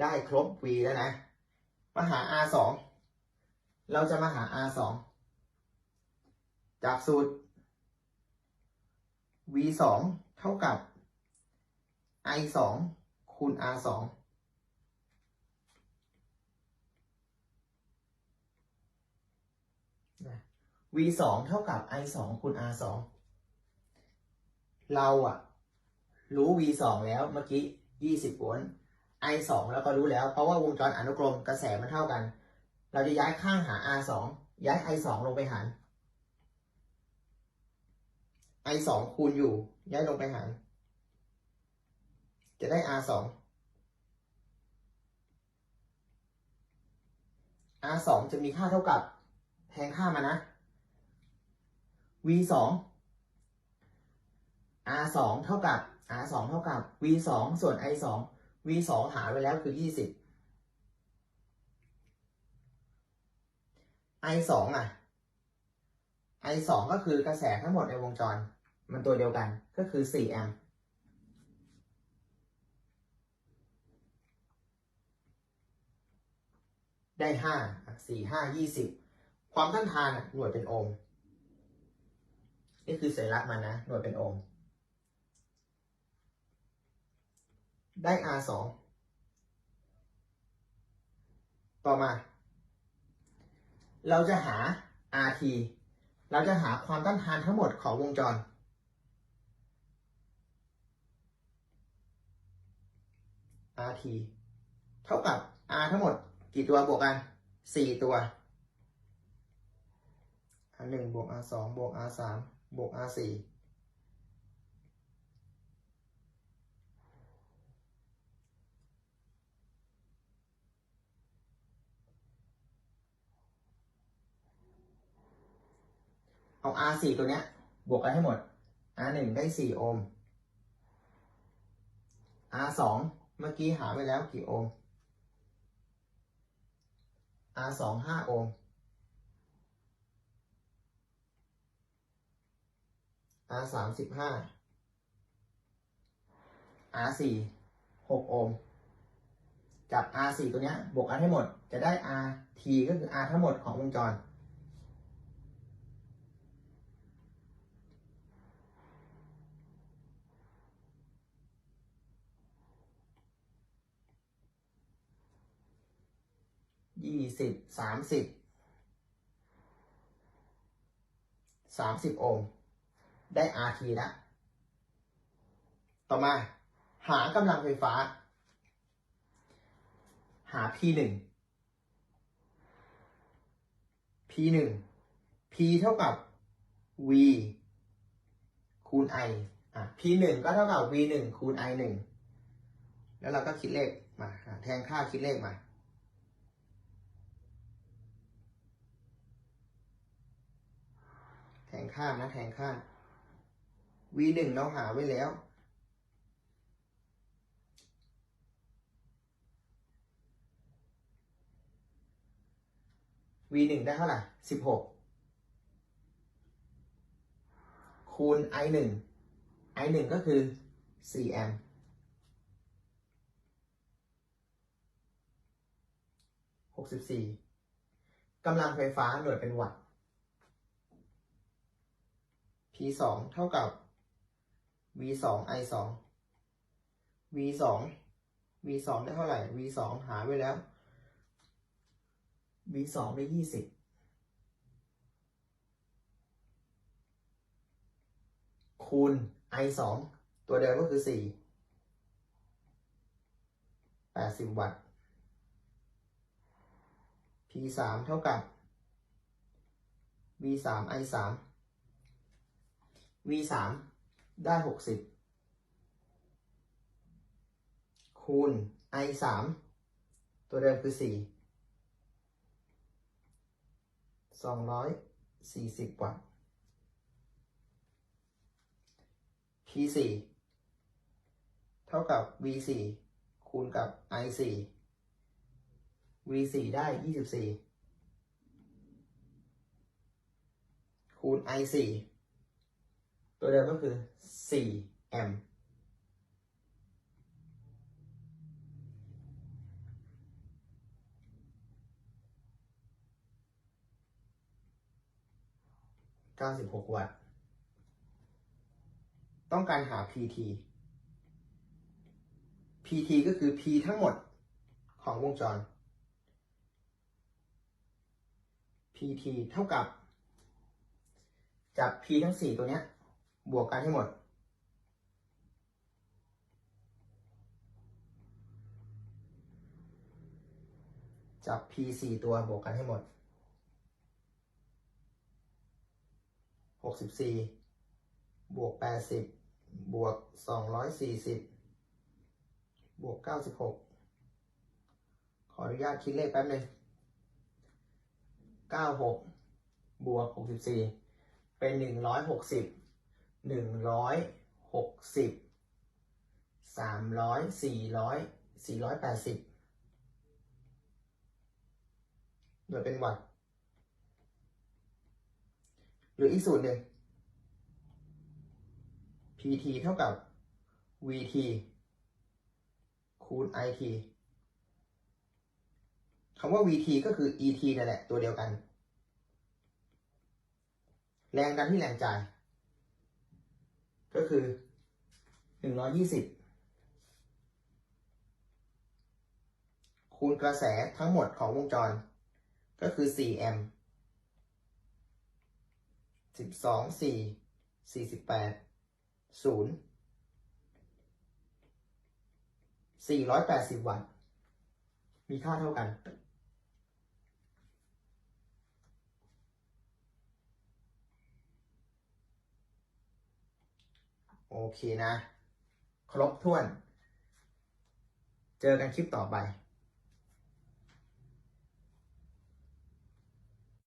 ได้ครบ V แล้วนะ มาหา R สองเราจะมาหา R สองจากสูตร V สองเท่ากับ I สองคูณ R สอง V สองเท่ากับ I สองคูณ R สองเราอะรู้ V สองแล้วเมื่อกี้ยี่สิบโวลต์ I สองแล้วก็รู้แล้ว เพราะว่าวงจรอนุกรมกระแสมันเท่ากัน เราจะย้ายข้างหา R สองย้าย I สองลงไปหาร I สองคูณอยู่ ย้ายลงไปหาร จะได้ R สอง R สองจะมีค่าเท่ากับแทนค่ามานะ V สอง R สองเท่ากับ R สองเท่ากับ V สองส่วน I สอง V สองหาไปแล้วคือยี่สิบ I สองอะ I สองก็คือกระแสทั้งหมดในวงจร มันตัวเดียวกันก็คือสี่แอมป์ได้ห้าสี่ห้ายี่สิบความต้านทานหน่วยเป็นโอห์มนี่คือสัญลักษณ์มันนะ หน่วยเป็นโอห์ม ได้ R สองต่อมา เราจะหา RT เราจะหาความต้านทานทั้งหมดของวงจร RT เท่ากับ R ทั้งหมดกี่ตัวบวกกัน4ตัว R หนึ่งบวก R สองบวก R สามบวก R สี่ เอา R สี่ตัวเนี้ย บวกกันให้หมด R หนึ่งได้สี่โอห์ม R สองเมื่อกี้หาไปแล้วกี่โอห์ม R สองห้าโอห์ม R สามสิบห้า R สี่หกโอห์มจับ R สี่ตัวเนี้ยบวกกันให้หมด จะได้ R T ก็คือ R ทั้งหมดของวงจร ยี่สิบสามสิบสามสิบโอห์มได้ RT แล้วต่อมาหากำลังไฟฟ้า หา P หนึ่ง P หนึ่ง P เท่ากับ V คูณ I อะ P หนึ่งก็เท่ากับ V หนึ่งคูณ I หนึ่งแล้วเราก็คิดเลขมา แทนค่าคิดเลขมา แทนค่านะแทนค่า v หนึ่งเราหาไว้แล้ว v หนึ่งได้เท่าไหร่สิบหกคูณ i หนึ่ง i หนึ่งก็คือสี่แอมป์หกสิบสี่กำลังไฟฟ้าหน่วยเป็นวัตต์ P สองเท่ากับ V สอง I สอง V สอง V สองได้เท่าไหร่ V สองหาไว้แล้ว V สองได้ยี่สิบ คูณ I สองตัวเดิมก็คือสี่แปดสิบวัตต์ P สามเท่ากับ V สาม I สาม V สามได้หกสิบคูณ I สามตัวเดิมคือสี่สองร้อยสี่สิบวัตต์ P สี่เท่ากับ V สี่คูณกับ I สี่ V สี่ได้ยี่สิบสี่คูณ I สี่ ตัวเดิมก็คือ4แอมป์96 วัตต์ ต้องการหา PT PT ก็คือ P ทั้งหมดของวงจร PT เท่ากับ จับ P ทั้งสี่ตัวเนี้ย บวกกันให้หมด จับ P 4ตัวบวกกันให้หมด64บวก80บวก240บวก96ขออนุญาตคิดเลขแป๊บหนึง96 บวก 64 เป็น 160 160 300 400 480หน่วยเป็นวัตต์หรืออีกสูตรหนึ่ง PT เท่ากับ VT คูณ IT คำว่า VT ก็คือ ET นั่นแหละ ตัวเดียวกัน แรงดันที่แรงจ่าย ก็คือ120คูณกระแสทั้งหมดของวงจร ก็คือ4แอมป์12 4 48 0 480วัตต์ มีค่าเท่ากัน โอเคนะ ครบถ้วน เจอกันคลิปต่อไป